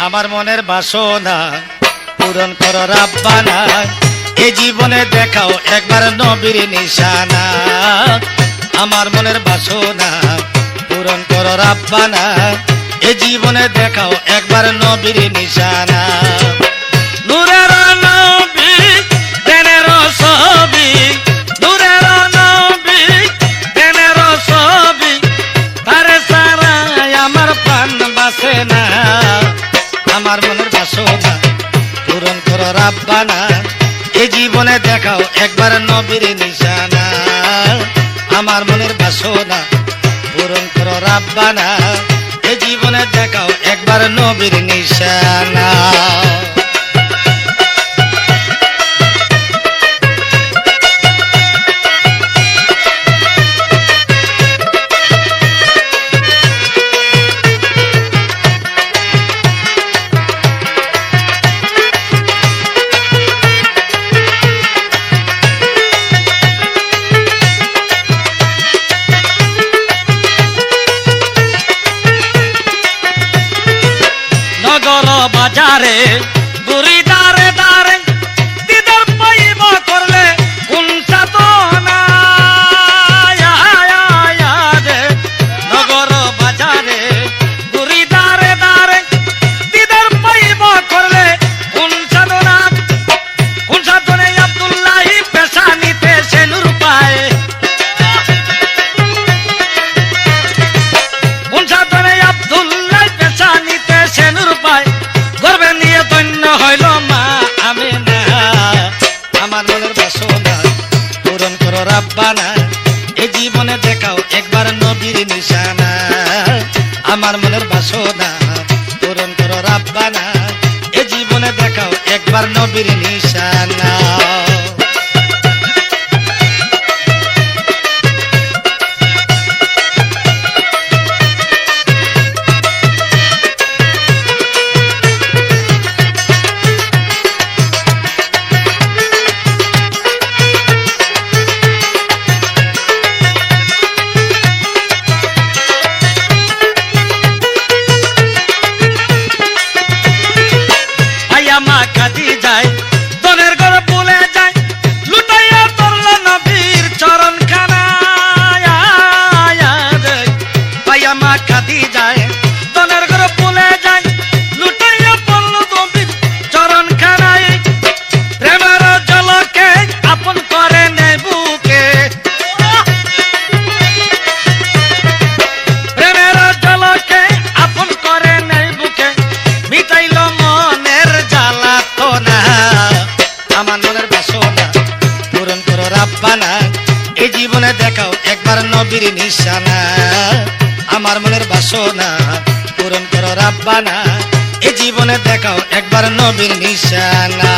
আমার মনের বাসনা পূরণ করো রাব্বানা। এ জীবনে দেখাও একবার নবীর নিশানা। আমার মনের বাসনা পূরণ করো রাব্বানা। এ জীবনে দেখাও একবার নবীর নিশানা। নূরের নবী দেনের ছবি। নূরের নবী না। আমার মনের বাসনা পূরণ করো রাব্বানা। এই জীবনে দেখাও একবার নবীর নিশানা। আমার মনের বাসনা পূরণ করো রাব্বানা। এ জীবনে দেখাও একবার নবীর নিশানা। বাজারে করো এ জীবনে দেখাও একবার নবীর নিশানা। আমার মনের বাসনা পূরণ করো রাব্বানা। এই জীবনে দেখাও একবার নবীর নিশানা। মিটাইল মনের জ্বালা না। আমার মনের বাসনা পূরণ করো রাব্বানা। এই জীবনে দেখাও একবার নবীর নিশানা। আমার মনের বাসনা পূরণ করো রাব্বানা। এই জীবনে দেখাও একবার নবীর নিশানা।